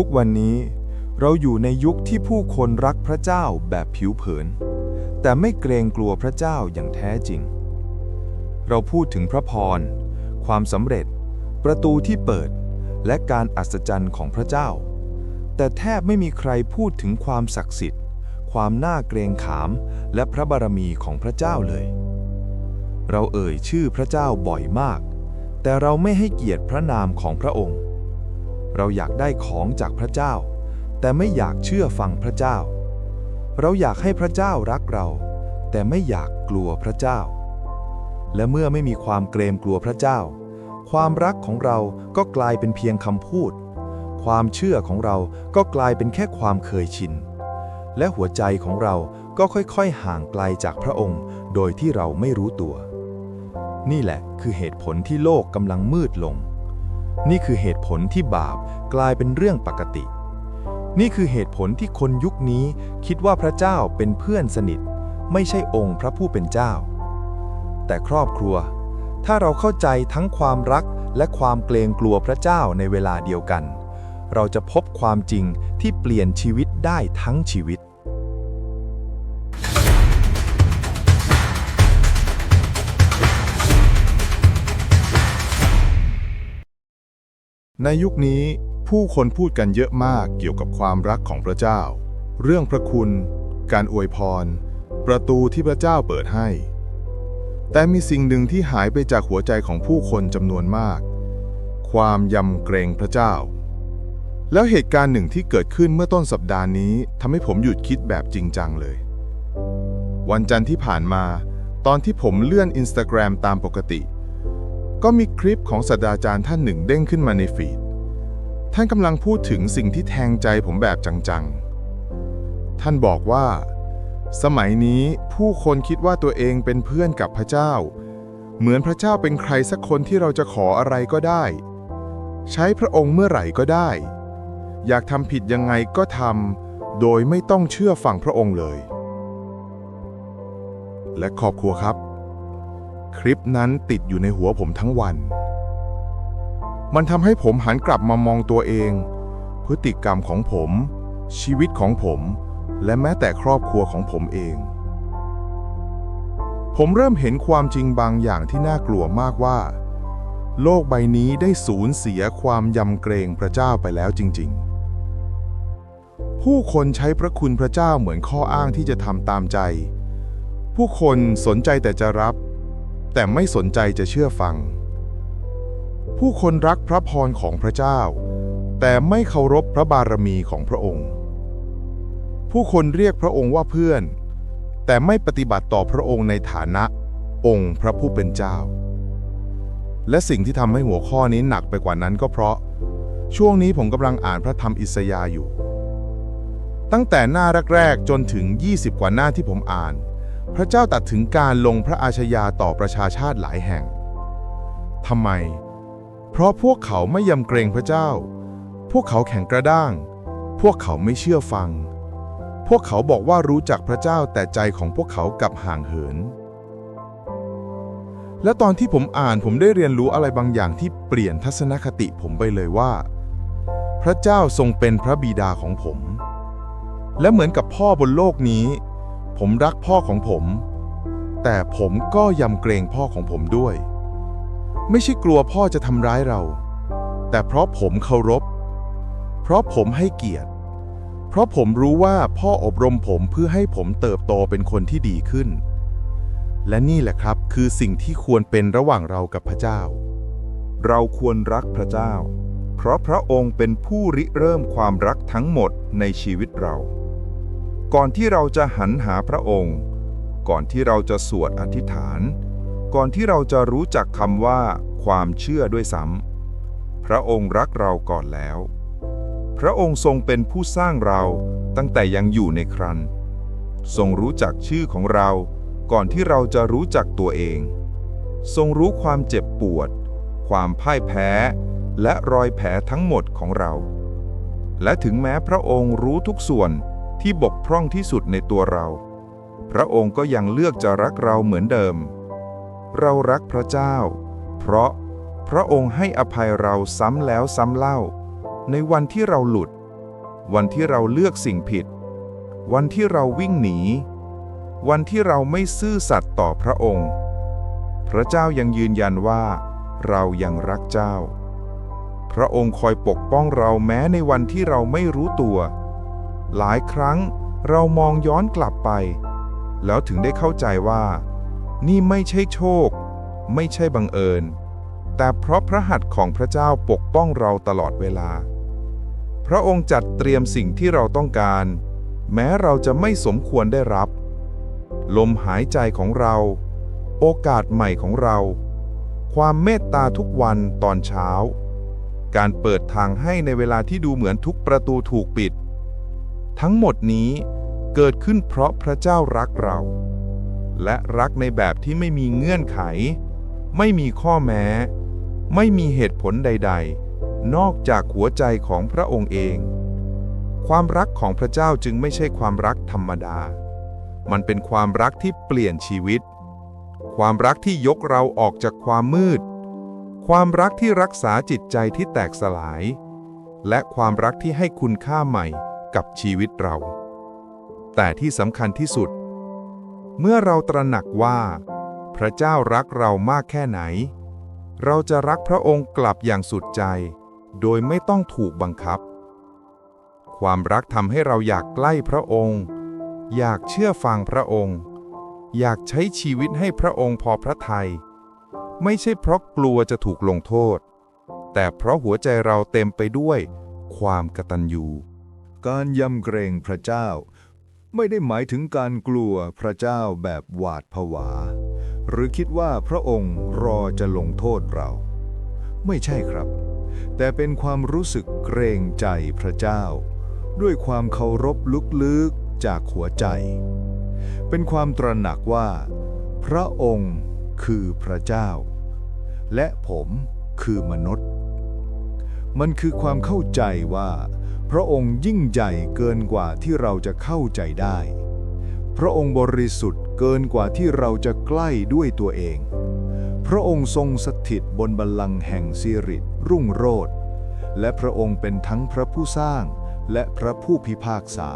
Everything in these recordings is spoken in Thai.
ทุกวันนี้เราอยู่ในยุคที่ผู้คนรักพระเจ้าแบบผิวเผิน แต่ไม่เกรงกลัวพระเจ้าอย่างแท้จริง เราพูดถึงพระพร ความสำเร็จ ประตูที่เปิด และการอัศจรรย์ของพระเจ้า แต่แทบไม่มีใครพูดถึงความศักดิ์สิทธิ์ ความน่าเกรงขาม และพระบารมีของพระเจ้าเลย เราเอ่ยชื่อพระเจ้าบ่อยมาก แต่เราไม่ให้เกียรติพระนามของพระองค์ เราอยากได้ของจากพระเจ้า แต่ไม่อยากเชื่อฟังพระเจ้า เราอยากให้พระเจ้ารักเรา แต่ไม่อยากกลัวพระเจ้า และเมื่อไม่มีความเกรงกลัวพระเจ้า ความรักของเราก็กลายเป็นเพียงคำพูด ความเชื่อของเราก็กลายเป็นแค่ความเคยชิน และหัวใจของเราก็ค่อยๆ ห่างไกลจากพระองค์ โดยที่เราไม่รู้ตัว นี่แหละคือเหตุผลที่โลกกำลังมืดลง นี่คือเหตุผลที่บาปกลายเป็นเรื่องปกติ นี่คือเหตุผลที่คนยุคนี้คิดว่าพระเจ้าเป็นเพื่อนสนิท ไม่ใช่องค์พระผู้เป็นเจ้า แต่ครอบครัว ถ้าเราเข้าใจทั้งความรักและความเกรงกลัวพระเจ้าในเวลาเดียวกัน เราจะพบความจริงที่เปลี่ยนชีวิตได้ทั้งชีวิต ในยุคนี้ผู้คนพูดกันเยอะมากเกี่ยวกับความรักของพระเจ้า เรื่องพระคุณ การอวยพร ประตูที่พระเจ้าเปิดให้ แต่มีสิ่งหนึ่งที่หายไปจากหัวใจของผู้คนจำนวนมาก ความยำเกรงพระเจ้า แล้วเหตุการณ์หนึ่งที่เกิดขึ้นเมื่อต้นสัปดาห์นี้ทำให้ผมหยุดคิดแบบจริงจังเลย วันจันทร์ที่ผ่านมา ตอนที่ผมเลื่อนอินสตาแกรมตามปกติ ก็มีคลิปของศาสตราจารย์ท่านหนึ่งเด้งขึ้นมาในฟีด ท่านกำลังพูดถึงสิ่งที่แทงใจผมแบบจังๆ ท่านบอกว่า สมัยนี้ผู้คนคิดว่าตัวเองเป็นเพื่อนกับพระเจ้า เหมือนพระเจ้าเป็นใครสักคนที่เราจะขออะไรก็ได้ ใช้พระองค์เมื่อไหร่ก็ได้ อยากทำผิดยังไงก็ทำโดยไม่ต้องเชื่อฟังพระองค์เลย และขอบครัวครับ คลิปนั้นติดอยู่ในหัวผมทั้งวัน มันทำให้ผมหันกลับมามองตัวเอง พฤติกรรมของผม ชีวิตของผม และแม้แต่ครอบครัวของผมเอง ผมเริ่มเห็นความจริงบางอย่างที่น่ากลัวมากว่า โลกใบนี้ได้สูญเสียความยำเกรงพระเจ้าไปแล้วจริง ๆผู้คนใช้พระคุณพระเจ้าเหมือนข้ออ้างที่จะทำตามใจ ผู้คนสนใจแต่จะรับ แต่ไม่สนใจจะเชื่อฟัง ผู้คนรักพระพรของพระเจ้า แต่ไม่เคารพพระบารมีของพระองค์ ผู้คนเรียกพระองค์ว่าเพื่อน แต่ไม่ปฏิบัติต่อพระองค์ในฐานะองค์พระผู้เป็นเจ้า และสิ่งที่ทำให้หัวข้อนี้หนักไปกว่านั้นก็เพราะ ช่วงนี้ผมกำลังอ่านพระธรรมอิสยาห์อยู่ ตั้งแต่หน้าแรกๆจนถึง 20 กว่าหน้าที่ผมอ่าน พระเจ้าตัดถึงการลงพระอาชญาต่อประชาชาติหลายแห่งทำไม เพราะพวกเขาไม่ยำเกรงพระเจ้า พวกเขาแข็งกระด้าง พวกเขาไม่เชื่อฟัง พวกเขาบอกว่ารู้จักพระเจ้าแต่ใจของพวกเขากลับห่างเหิน และตอนที่ผมอ่านผมได้เรียนรู้อะไรบางอย่างที่เปลี่ยนทัศนคติผมไปเลยว่า พระเจ้าทรงเป็นพระบิดาของผม และเหมือนกับพ่อบนโลกนี้ ผมรักพ่อของผม แต่ผมก็ยำเกรงพ่อของผมด้วย ไม่ใช่กลัวพ่อจะทำร้ายเรา แต่เพราะผมเคารพ เพราะผมให้เกียรติ เพราะผมรู้ว่าพ่ออบรมผมเพื่อให้ผมเติบโตเป็นคนที่ดีขึ้น และนี่แหละครับคือสิ่งที่ควรเป็นระหว่างเรากับพระเจ้า เราควรรักพระเจ้า เพราะพระองค์เป็นผู้ริเริ่มความรักทั้งหมดในชีวิตเรา ก่อนที่เราจะหันหาพระองค์ ก่อนที่เราจะสวดอธิษฐาน ก่อนที่เราจะรู้จักคำว่า ความเชื่อด้วยซ้ำพระองค์รักเราก่อนแล้ว พระองค์ทรงเป็นผู้สร้างเราตั้งแต่ยังอยู่ในครันทรงรู้จักชื่อของเราก่อนที่เราจะรู้จักตัวเอง ทรงรู้ความเจ็บปวด ความพ่ายแพ้ และรอยแผลทั้งหมดของเรา และถึงแม้พระองค์รู้ทุกส่วน ที่บกพร่องที่สุดในตัวเรา พระองค์ก็ยังเลือกจะรักเราเหมือนเดิม เรารักพระเจ้า เพราะพระองค์ให้อภัยเราซ้ำแล้วซ้ำเล่า ในวันที่เราหลุด วันที่เราเลือกสิ่งผิด วันที่เราวิ่งหนี วันที่เราไม่ซื่อสัตย์ต่อพระองค์ พระเจ้ายังยืนยันว่า เรายังรักเจ้า พระองค์คอยปกป้องเราแม้ในวันที่เราไม่รู้ตัว หลายครั้งเรามองย้อนกลับไป แล้วถึงได้เข้าใจว่า นี่ไม่ใช่โชค ไม่ใช่บังเอิญ แต่เพราะพระหัตถ์ของพระเจ้าปกป้องเราตลอดเวลา พระองค์จัดเตรียมสิ่งที่เราต้องการ แม้เราจะไม่สมควรได้รับ ลมหายใจของเรา โอกาสใหม่ของเรา ความเมตตาทุกวันตอนเช้า การเปิดทางให้ในเวลาที่ดูเหมือนทุกประตูถูกปิด ทั้งหมดนี้เกิดขึ้นเพราะพระเจ้ารักเรา และรักในแบบที่ไม่มีเงื่อนไข ไม่มีข้อแม้ ไม่มีเหตุผลใด ๆ นอกจากหัวใจของพระองค์เอง ความรักของพระเจ้าจึงไม่ใช่ความรักธรรมดา มันเป็นความรักที่เปลี่ยนชีวิต ความรักที่ยกเราออกจากความมืด ความรักที่รักษาจิตใจที่แตกสลาย และความรักที่ให้คุณค่าใหม่ กับชีวิตเรา แต่ที่สำคัญที่สุด เมื่อเราตระหนักว่า พระเจ้ารักเรามากแค่ไหน เราจะรักพระองค์กลับอย่างสุดใจ โดยไม่ต้องถูกบังคับ ความรักทำให้เราอยากใกล้พระองค์ อยากเชื่อฟังพระองค์ อยากใช้ชีวิตให้พระองค์พอพระทยัยไม่ใช่เพราะกลัวจะถูกลงโทษ แต่เพราะหัวใจเราเต็มไปด้วยความกตัญญู การยำเกรงพระเจ้า ไม่ได้หมายถึงการกลัวพระเจ้าแบบหวาดผวา หรือคิดว่าพระองค์รอจะลงโทษเรา ไม่ใช่ครับ แต่เป็นความรู้สึกเกรงใจพระเจ้า ด้วยความเคารพลึกๆจากหัวใจ เป็นความตระหนักว่า พระองค์คือพระเจ้า และผมคือมนุษย์ มันคือความเข้าใจว่า พระองค์ยิ่งใหญ่เกินกว่าที่เราจะเข้าใจได้ พระองค์บริสุทธิ์เกินกว่าที่เราจะใกล้ด้วยตัวเอง พระองค์ทรงสถิตบนบัลลังก์แห่งสิริรุ่งโรจน์และพระองค์เป็นทั้งพระผู้สร้างและพระผู้พิพากษา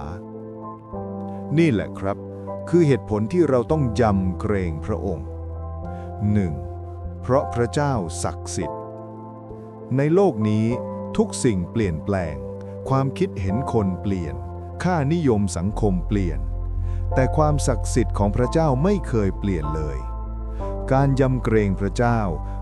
นี่แหละครับ คือเหตุผลที่เราต้องยำเกรงพระองค์ 1. เพราะพระเจ้าศักดิ์สิทธิ์ ในโลกนี้ทุกสิ่งเปลี่ยนแปลง ความคิดเห็นคนเปลี่ยน ค่านิยมสังคมเปลี่ยน แต่ความศักดิ์สิทธิ์ของพระเจ้าไม่เคยเปลี่ยนเลย การยำเกรงพระเจ้า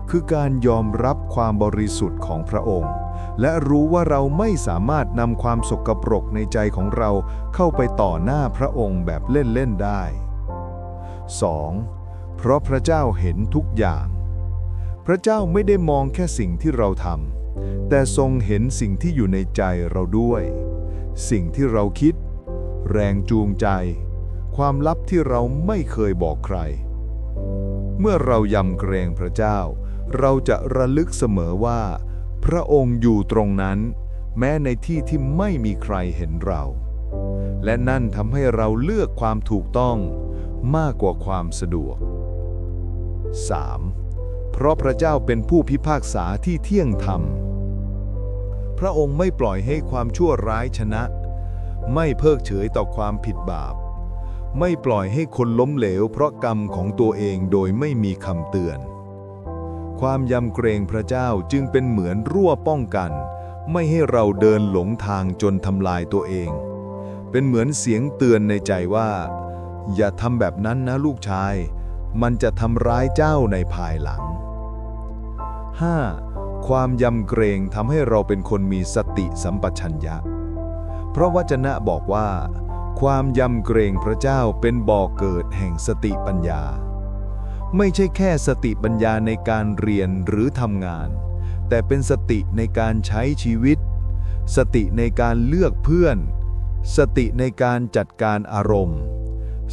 คือการยอมรับความบริสุทธิ์ของพระองค์ และรู้ว่าเราไม่สามารถนำความสกปรกในใจของเราเข้าไปต่อหน้าพระองค์แบบเล่น ๆ ได้ 2. เพราะพระเจ้าเห็นทุกอย่าง พระเจ้าไม่ได้มองแค่สิ่งที่เราทำ แต่ทรงเห็นสิ่งที่อยู่ในใจเราด้วย สิ่งที่เราคิด แรงจูงใจ ความลับที่เราไม่เคยบอกใคร เมื่อเรายำเกรงพระเจ้า เราจะระลึกเสมอว่า พระองค์อยู่ตรงนั้น แม้ในที่ที่ไม่มีใครเห็นเรา และนั่นทำให้เราเลือกความถูกต้องมากกว่าความสะดวก 3. เพราะพระเจ้าเป็นผู้พิพากษาที่เที่ยงธรรม พระองค์ไม่ปล่อยให้ความชั่วร้ายชนะ ไม่เพิกเฉยต่อความผิดบาป ไม่ปล่อยให้คนล้มเหลวเพราะกรรมของตัวเองโดยไม่มีคำเตือน ความยำเกรงพระเจ้าจึงเป็นเหมือนรั้วป้องกัน ไม่ให้เราเดินหลงทางจนทำลายตัวเอง เป็นเหมือนเสียงเตือนในใจว่า อย่าทำแบบนั้นนะลูกชาย มันจะทำร้ายเจ้าในภายหลัง 5. ความยำเกรงทำให้เราเป็นคนมีสติสัมปชัญญะ เพราะวจนะบอกว่า ความยำเกรงพระเจ้าเป็นบ่อเกิดแห่งสติปัญญา ไม่ใช่แค่สติปัญญาในการเรียนหรือทำงาน แต่เป็นสติในการใช้ชีวิต สติในการเลือกเพื่อน สติในการจัดการอารมณ์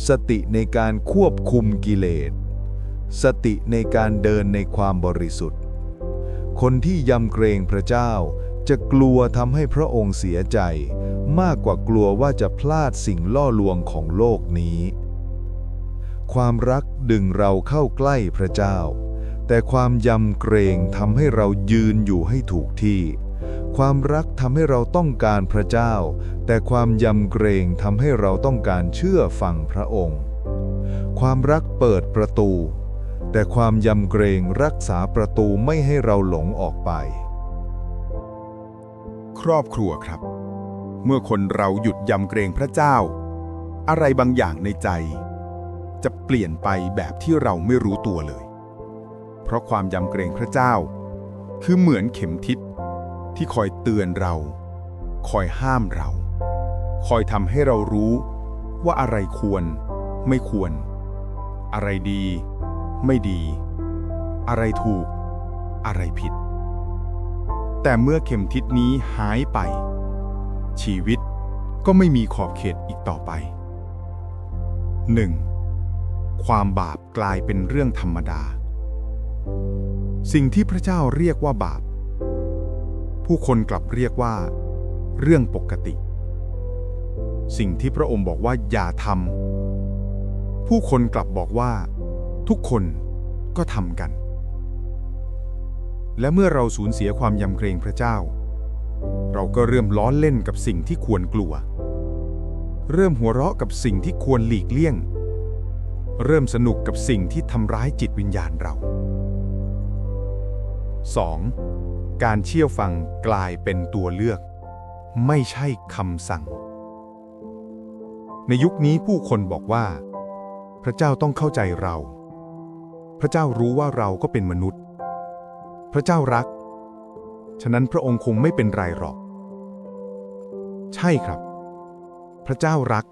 สติในการควบคุมกิเลส สติในการเดินในความบริสุทธิ์ คนที่ยำเกรงพระเจ้า จะกลัวทำให้พระองค์เสียใจ มากกว่ากลัวว่าจะพลาดสิ่งล่อลวงของโลกนี้ ความรักดึงเราเข้าใกล้พระเจ้า แต่ความยำเกรงทำให้เรายืนอยู่ให้ถูกที่ ความรักทำให้เราต้องการพระเจ้า แต่ความยำเกรงทำให้เราต้องการเชื่อฟังพระองค์ ความรักเปิดประตู แต่ความยำเกรงรักษาประตูไม่ให้เราหลงออกไป ครอบครัวครับ เมื่อคนเราหยุดยำเกรงพระเจ้า อะไรบางอย่างในใจ จะเปลี่ยนไปแบบที่เราไม่รู้ตัวเลย เพราะความยำเกรงพระเจ้า คือเหมือนเข็มทิศที่คอยเตือนเรา คอยห้ามเรา คอยทำให้เรารู้ว่าอะไรควร ไม่ควร อะไรดี ไม่ดี อะไรถูก อะไรผิด แต่เมื่อเข็มทิศนี้หายไป ชีวิตก็ไม่มีขอบเขตอีกต่อไป 1. ความบาปกลายเป็นเรื่องธรรมดา สิ่งที่พระเจ้าเรียกว่าบาป ผู้คนกลับเรียกว่า เรื่องปกติ สิ่งที่พระองค์บอกว่าอย่าทำผู้คนกลับบอกว่า ทุกคนก็ทำกัน และเมื่อเราสูญเสียความยำเกรงพระเจ้า เราก็เริ่มล้อเล่นกับสิ่งที่ควรกลัว เริ่มหัวเราะกับสิ่งที่ควรหลีกเลี่ยง เริ่มสนุกกับสิ่งที่ทำร้ายจิตวิญญาณเรา 2. การเชื่อฟังกลายเป็นตัวเลือก ไม่ใช่คำสั่ง ในยุคนี้ผู้คนบอกว่า พระเจ้าต้องเข้าใจเรา พระเจ้ารู้ว่าเราก็เป็นมนุษย์ พระเจ้ารัก ฉะนั้นพระองค์คงไม่เป็นไรหรอก ใช่ครับ พระเจ้ารัก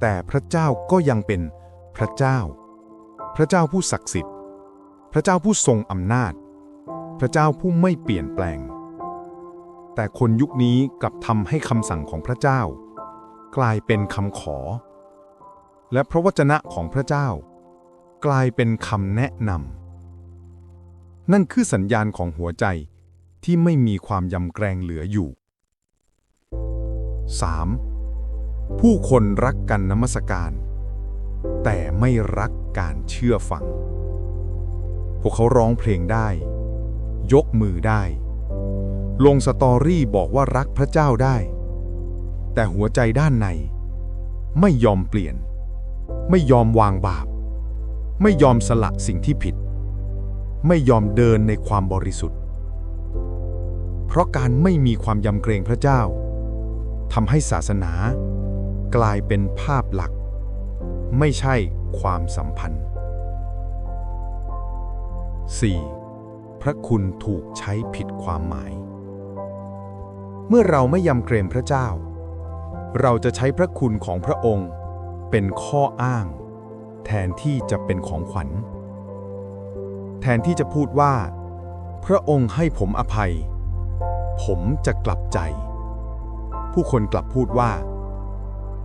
แต่พระเจ้าก็ยังเป็นพระเจ้า พระเจ้าผู้ศักดิ์สิทธิ์ พระเจ้าผู้ทรงอำนาจ พระเจ้าผู้ไม่เปลี่ยนแปลง แต่คนยุคนี้กลับทำให้คำสั่งของพระเจ้า กลายเป็นคำขอ และพระวจนะของพระเจ้า กลายเป็นคำแนะนำนั่นคือสัญญาณของหัวใจที่ไม่มีความยำแกรงเหลืออยู่ 3. ผู้คนรักกันนมัสการ แต่ไม่รักการเชื่อฟัง พวกเขาร้องเพลงได้ ยกมือได้ ลงสตอรี่บอกว่ารักพระเจ้าได้ แต่หัวใจด้านใน ไม่ยอมเปลี่ยน ไม่ยอมวางบาป ไม่ยอมสละสิ่งที่ผิด ไม่ยอมเดินในความบริสุทธิ์ เพราะการไม่มีความยำเกรงพระเจ้าทำให้ศาสนา กลายเป็นภาพหลัก ไม่ใช่ความสัมพันธ์ 4. พระคุณถูกใช้ผิดความหมาย เมื่อเราไม่ยำเกรงพระเจ้า เราจะใช้พระคุณของพระองค์เป็นข้ออ้าง แทนที่จะเป็นของขวัญ แทนที่จะพูดว่า พระองค์ให้ผมอภัย ผมจะกลับใจ ผู้คนกลับพูดว่า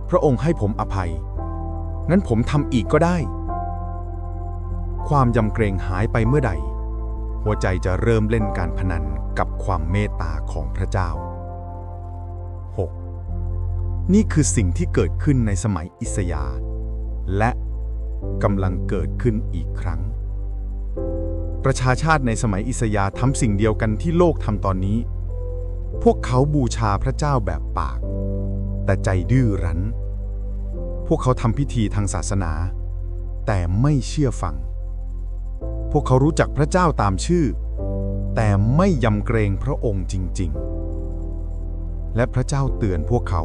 พระองค์ให้ผมอภัยงั้นผมทำอีกก็ได้ ความยำเกรงหายไปเมื่อใด หัวใจจะเริ่มเล่นการพนันกับความเมตตาของพระเจ้า 6. นี่คือสิ่งที่เกิดขึ้นในสมัยอิสยาห์และ กำลังเกิดขึ้นอีกครั้ง ประชาชาติในสมัยอิสยาทำสิ่งเดียวกันที่โลกทำตอนนี้ พวกเขาบูชาพระเจ้าแบบปาก แต่ใจดื้อรั้น พวกเขาทำพิธีทางศาสนา แต่ไม่เชื่อฟัง พวกเขารู้จักพระเจ้าตามชื่อ แต่ไม่ยำเกรงพระองค์จริง ๆ และพระเจ้าเตือนพวกเขา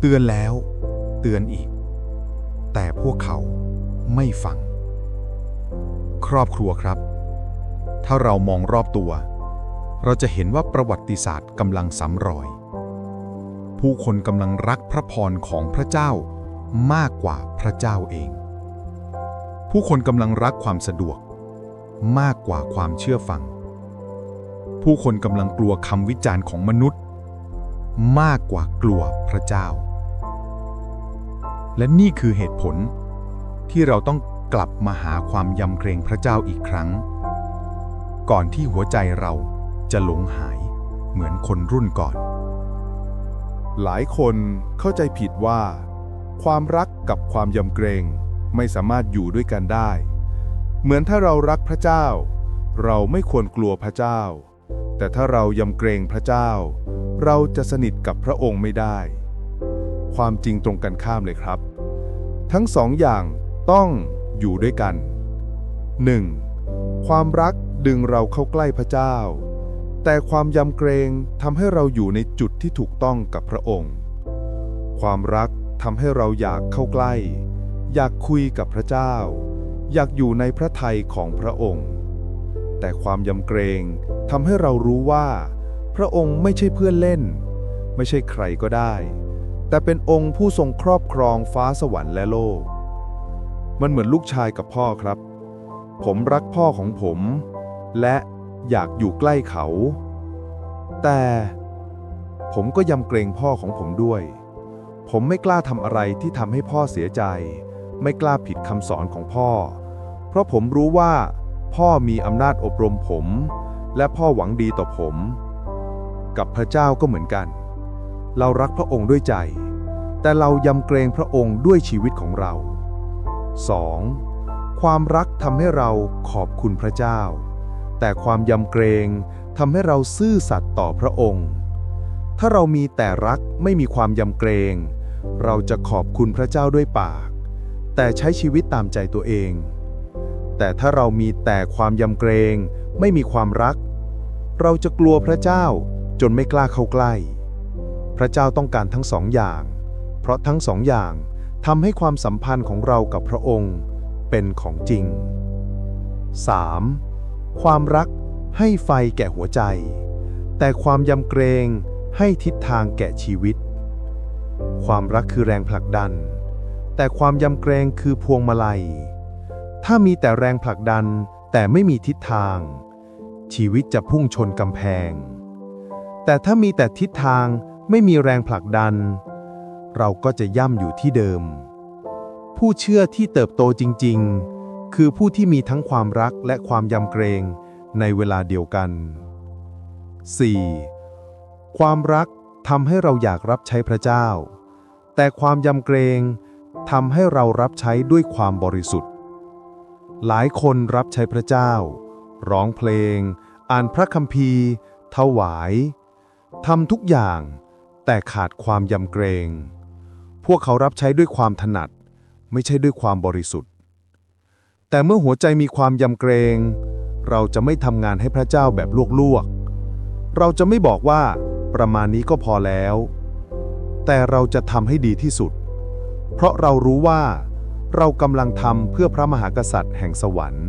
เตือนแล้ว เตือนอีก แต่พวกเขาไม่ฟัง ครอบครัวครับ ถ้าเรามองรอบตัว เราจะเห็นว่าประวัติศาสตร์กำลังซ้ำรอย ผู้คนกำลังรักพระพรของพระเจ้ามากกว่าพระเจ้าเอง ผู้คนกำลังรักความสะดวก มากกว่าความเชื่อฟัง ผู้คนกำลังกลัวคำวิจารณ์ของมนุษย์ มากกว่ากลัวพระเจ้า และนี่คือเหตุผล ที่เราต้องกลับมาหาความยำเกรงพระเจ้าอีกครั้ง ก่อนที่หัวใจเราจะหลงหายเหมือนคนรุ่นก่อน หลายคนเข้าใจผิดว่า ความรักกับความยำเกรงไม่สามารถอยู่ด้วยกันได้ เหมือนถ้าเรารักพระเจ้า เราไม่ควรกลัวพระเจ้า แต่ถ้าเรายำเกรงพระเจ้า เราจะสนิทกับพระองค์ไม่ได้ ความจริงตรงกันข้ามเลยครับ ทั้งสองอย่างต้องอยู่ด้วยกัน 1. ความรักดึงเราเข้าใกล้พระเจ้า แต่ความยำเกรงทำให้เราอยู่ในจุดที่ถูกต้องกับพระองค์ ความรักทำให้เราอยากเข้าใกล้ อยากคุยกับพระเจ้า อยากอยู่ในพระทัยของพระองค์ แต่ความยำเกรงทำให้เรารู้ว่า พระองค์ไม่ใช่เพื่อนเล่น ไม่ใช่ใครก็ได้ แต่เป็นองค์ผู้ทรงครอบครองฟ้าสวรรค์และโลก มันเหมือนลูกชายกับพ่อครับ ผมรักพ่อของผม และอยากอยู่ใกล้เขา แต่ผมก็ยำเกรงพ่อของผมด้วย ผมไม่กล้าทำอะไรที่ทำให้พ่อเสียใจ ไม่กล้าผิดคำสอนของพ่อ เพราะผมรู้ว่า พ่อมีอำนาจอบรมผม และพ่อหวังดีต่อผม กับพระเจ้าก็เหมือนกัน เรารักพระองค์ด้วยใจ แต่เรายำเกรงพระองค์ด้วยชีวิตของเรา 2. ความรักทำให้เราขอบคุณพระเจ้า แต่ความยำเกรงทำให้เราซื่อสัตย์ต่อพระองค์ ถ้าเรามีแต่รักไม่มีความยำเกรง เราจะขอบคุณพระเจ้าด้วยปาก แต่ใช้ชีวิตตามใจตัวเอง แต่ถ้าเรามีแต่ความยำเกรง ไม่มีความรัก เราจะกลัวพระเจ้าจนไม่กล้าเข้าใกล้ พระเจ้าต้องการทั้งสองอย่าง เพราะทั้งสองอย่างทำให้ความสัมพันธ์ของเรากับพระองค์เป็นของจริง 3. ความรักให้ไฟแก่หัวใจ แต่ความยำเกรงให้ทิศทางแก่ชีวิต ความรักคือแรงผลักดัน แต่ความยำเกรงคือพวงมาลัย ถ้ามีแต่แรงผลักดันแต่ไม่มีทิศทาง ชีวิตจะพุ่งชนกำแพง แต่ถ้ามีแต่ทิศทาง ไม่มีแรงผลักดัน เราก็จะย่ำอยู่ที่เดิม ผู้เชื่อที่เติบโตจริง ๆ คือผู้ที่มีทั้งความรักและความยำเกรงในเวลาเดียวกัน 4. ความรักทำให้เราอยากรับใช้พระเจ้า แต่ความยำเกรงทำให้เรารับใช้ด้วยความบริสุทธิ์ หลายคนรับใช้พระเจ้า ร้องเพลง อ่านพระคัมภีร์ ถวาย ทำทุกอย่าง แต่ขาดความยำเกรง พวกเขารับใช้ด้วยความถนัด ไม่ใช่ด้วยความบริสุทธิ์ แต่เมื่อหัวใจมีความยำเกรง เราจะไม่ทำงานให้พระเจ้าแบบลวกๆ เราจะไม่บอกว่าประมาณนี้ก็พอแล้ว แต่เราจะทำให้ดีที่สุด เพราะเรารู้ว่าเรากำลังทำเพื่อพระมหากษัตริย์แห่งสวรรค์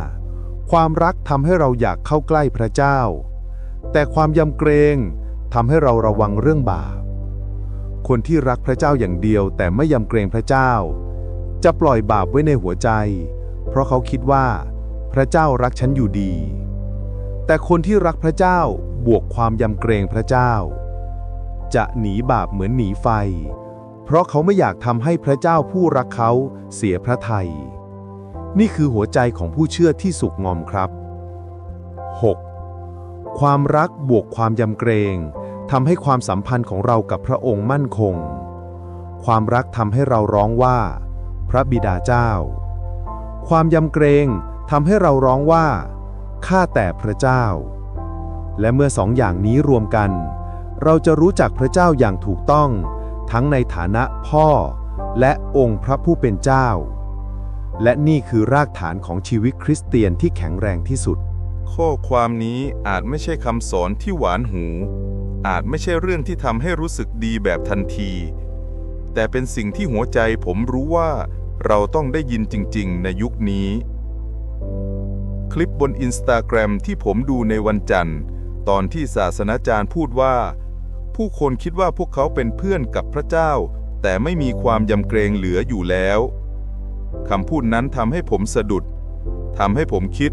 5. ความรักทำให้เราอยากเข้าใกล้พระเจ้า แต่ความยำเกรง ทำให้เราระวังเรื่องบาป คนที่รักพระเจ้าอย่างเดียวแต่ไม่ยำเกรงพระเจ้า จะปล่อยบาปไว้ในหัวใจ เพราะเขาคิดว่า พระเจ้ารักฉันอยู่ดี แต่คนที่รักพระเจ้าบวกความยำเกรงพระเจ้า จะหนีบาปเหมือนหนีไฟ เพราะเขาไม่อยากทำให้พระเจ้าผู้รักเขาเสียพระทัยนี่คือหัวใจของผู้เชื่อที่สุกงอมครับ 6. ความรักบวกความยำเกรง ทำให้ความสัมพันธ์ของเรากับพระองค์มั่นคง ความรักทำให้เราร้องว่า พระบิดาเจ้า ความยำเกรงทำให้เราร้องว่า ข้าแต่พระเจ้า และเมื่อสองอย่างนี้รวมกัน เราจะรู้จักพระเจ้าอย่างถูกต้อง ทั้งในฐานะพ่อ และองค์พระผู้เป็นเจ้า และนี่คือรากฐานของชีวิตคริสเตียนที่แข็งแรงที่สุดข้อความนี้อาจไม่ใช่คำสอนที่หวานหู อาจไม่ใช่เรื่องที่ทำให้รู้สึกดีแบบทันที แต่เป็นสิ่งที่หัวใจผมรู้ว่าเราต้องได้ยินจริง ๆ ในยุคนี้ คลิปบนอินสตาแกรมที่ผมดูในวันจันทร์ ตอนที่ศาสนาจารย์พูดว่า ผู้คนคิดว่าพวกเขาเป็นเพื่อนกับพระเจ้า แต่ไม่มีความยำเกรงเหลืออยู่แล้วคำพูดนั้นทำให้ผมสะดุดทำให้ผมคิด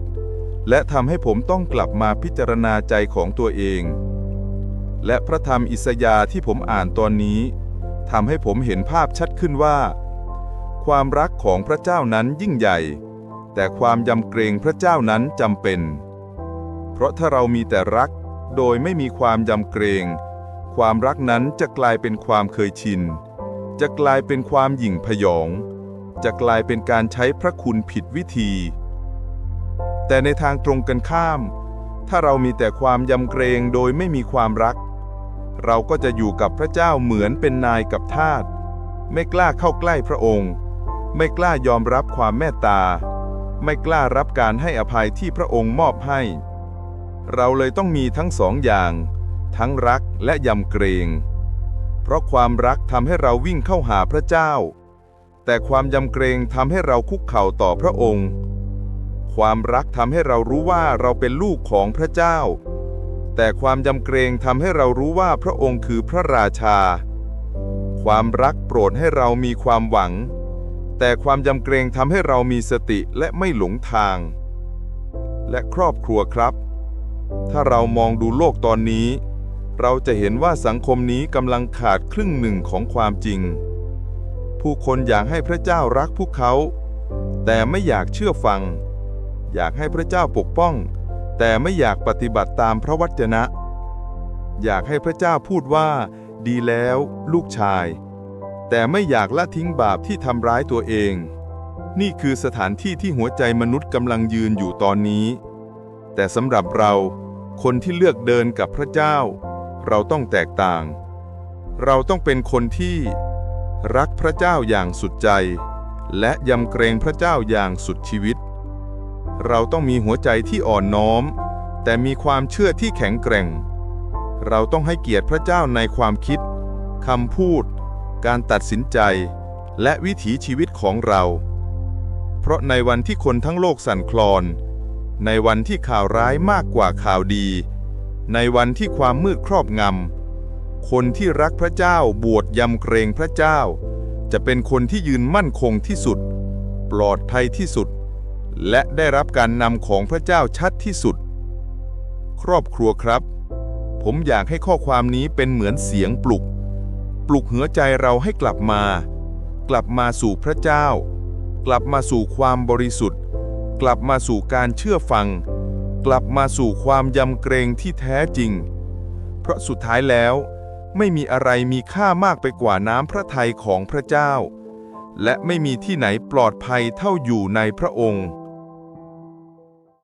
และทำให้ผมต้องกลับมาพิจารณาใจของตัวเอง และพระธรรมอิสยาห์ที่ผมอ่านตอนนี้ทำให้ผมเห็นภาพชัดขึ้นว่า ความรักของพระเจ้านั้นยิ่งใหญ่ แต่ความยำเกรงพระเจ้านั้นจำเป็น เพราะถ้าเรามีแต่รักโดยไม่มีความยำเกรง ความรักนั้นจะกลายเป็นความเคยชิน จะกลายเป็นความหยิ่งพยอง จะกลายเป็นการใช้พระคุณผิดวิธี แต่ในทางตรงกันข้าม ถ้าเรามีแต่ความยำเกรงโดยไม่มีความรัก เราก็จะอยู่กับพระเจ้าเหมือนเป็นนายกับทาส ไม่กล้าเข้าใกล้พระองค์ ไม่กล้ายอมรับความเมตตา ไม่กล้ารับการให้อภัยที่พระองค์มอบให้ เราเลยต้องมีทั้งสองอย่าง ทั้งรักและยำเกรง เพราะความรักทำให้เราวิ่งเข้าหาพระเจ้า แต่ความยำเกรงทำให้เราคุกเข่าต่อพระองค์ ความรักทำให้เรารู้ว่าเราเป็นลูกของพระเจ้า แต่ความยำเกรงทำให้เรารู้ว่าพระองค์คือพระราชา ความรักโปรดให้เรามีความหวัง แต่ความยำเกรงทำให้เรามีสติและไม่หลงทาง และครอบครัวครับ ถ้าเรามองดูโลกตอนนี้ เราจะเห็นว่าสังคมนี้กำลังขาดครึ่งหนึ่งของความจริง ผู้คนอยากให้พระเจ้ารักพวกเขา แต่ไม่อยากเชื่อฟัง อยากให้พระเจ้าปกป้อง แต่ไม่อยากปฏิบัติตามพระวจนะ อยากให้พระเจ้าพูดว่า ดีแล้วลูกชาย แต่ไม่อยากละทิ้งบาปที่ทำร้ายตัวเอง นี่คือสถานที่ที่หัวใจมนุษย์กำลังยืนอยู่ตอนนี้ แต่สำหรับเราคนที่เลือกเดินกับพระเจ้า เราต้องแตกต่าง เราต้องเป็นคนที่รักพระเจ้าอย่างสุดใจ และยำเกรงพระเจ้าอย่างสุดชีวิต เราต้องมีหัวใจที่อ่อนน้อม แต่มีความเชื่อที่แข็งแกร่ง เราต้องให้เกียรติพระเจ้าในความคิดคำพูด การตัดสินใจ และวิถีชีวิตของเรา เพราะในวันที่คนทั้งโลกสั่นคลอน ในวันที่ข่าวร้ายมากกว่าข่าวดี ในวันที่ความมืดครอบงำ คนที่รักพระเจ้าบวชยำเกรงพระเจ้า จะเป็นคนที่ยืนมั่นคงที่สุด ปลอดภัยที่สุด และได้รับการนำของพระเจ้าชัดที่สุด ครอบครัวครับ ผมอยากให้ข้อความนี้เป็นเหมือนเสียงปลุก ปลุกหัวใจเราให้กลับมา กลับมาสู่พระเจ้า กลับมาสู่ความบริสุทธิ์ กลับมาสู่การเชื่อฟัง กลับมาสู่ความยำเกรงที่แท้จริง เพราะสุดท้ายแล้วไม่มีอะไรมีค่ามากไปกว่าน้ำพระทัยของพระเจ้า และไม่มีที่ไหนปลอดภัยเท่าอยู่ในพระองค์